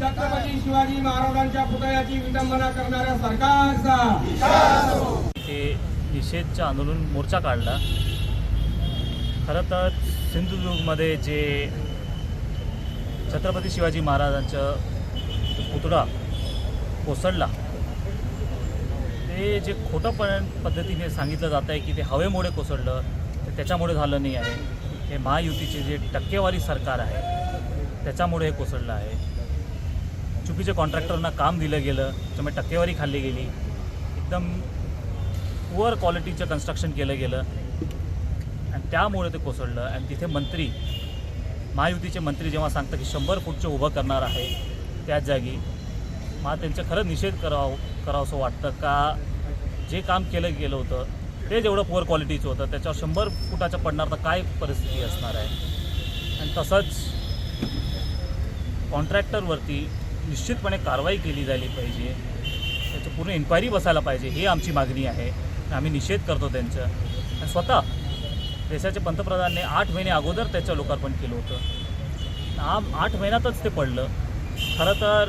महाराजांच्या पुतळ्याची विटंबना करणाऱ्या सरकारचा. ते निषेधच्या आंदोलन मोर्चा काढला. खरं तर सिंधुदुर्गमध्ये जे छत्रपती शिवाजी महाराजांचं पुतळा कोसळला ते जे खोटं पण पद्धतीने सांगितलं जात आहे की ते हवेमुळे कोसळलं ते त्याच्यामुळे झालं नाही आहे. हे महायुतीचे जे टक्केवारी सरकार आहे त्याच्यामुळे हे कोसळलं आहे. चुकीच्या कॉन्ट्रॅक्टरना काम दिलं गेलं त्यामुळे टक्केवारी खाल्ली गेली. एकदम पुअर क्वालिटीचं कन्स्ट्रक्शन केलं गेलं. आणि त्यामुळे ते कोसळलं. आणि तिथे मंत्री महायुतीचे मंत्री जेव्हा सांगतात की शंभर फूटचं उभं करणार आहे त्याच जागी मला त्यांचा खरं निषेध करावं करावंसं वाटतं का? जे काम केलं गेलं होतं ते जेवढं पुअर क्वालिटीचं होतं त्याच्यावर शंभर फुटाचं पडणार तर काय परिस्थिती असणार आहे? आणि तसंच कॉन्ट्रॅक्टरवरती निश्चितपणे कारवाई केली झाली पाहिजे. त्याची पूर्ण इन्क्वायरी बसायला पाहिजे. ही आमची मागणी आहे. आम्ही निषेध करतो त्यांचं. आणि स्वतः देशाचे पंतप्रधानने आठ महिने अगोदर त्याचं लोकार्पण केलं होतं. आम आठ महिन्यातच ते पडलं. खरं तर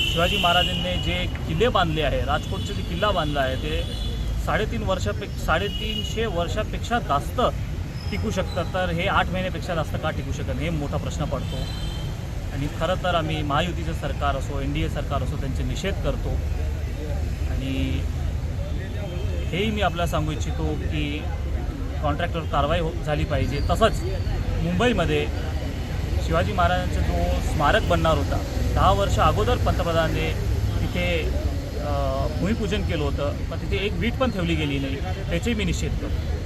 शिवाजी महाराजांनी जे किल्ले बांधले आहे राजकोटचे जे किल्ला बांधला आहे ते साडेतीन वर्षापेक साडेतीनशे वर्षापेक्षा जास्त टिकू शकतात. तर हे आठ महिन्यापेक्षा जास्त का टिकू शकत हे मोठा प्रश्न पडतो. आणि खरं तर आम्ही महायुतीचं सरकार असो एन डी ए सरकार असो त्यांचे निषेध करतो. आणि हेही मी आपल्याला सांगू इच्छितो की कॉन्ट्रॅक्टवर कारवाई हो झाली पाहिजे. तसंच मुंबईमध्ये शिवाजी महाराजांचा जो स्मारक बनणार होता दहा वर्ष अगोदर पंतप्रधानांनी तिथे भूमिपूजन केलं होतं. पण तिथे एक वीट पण ठेवली गेली नाही. त्याचे मी निषेध करतो.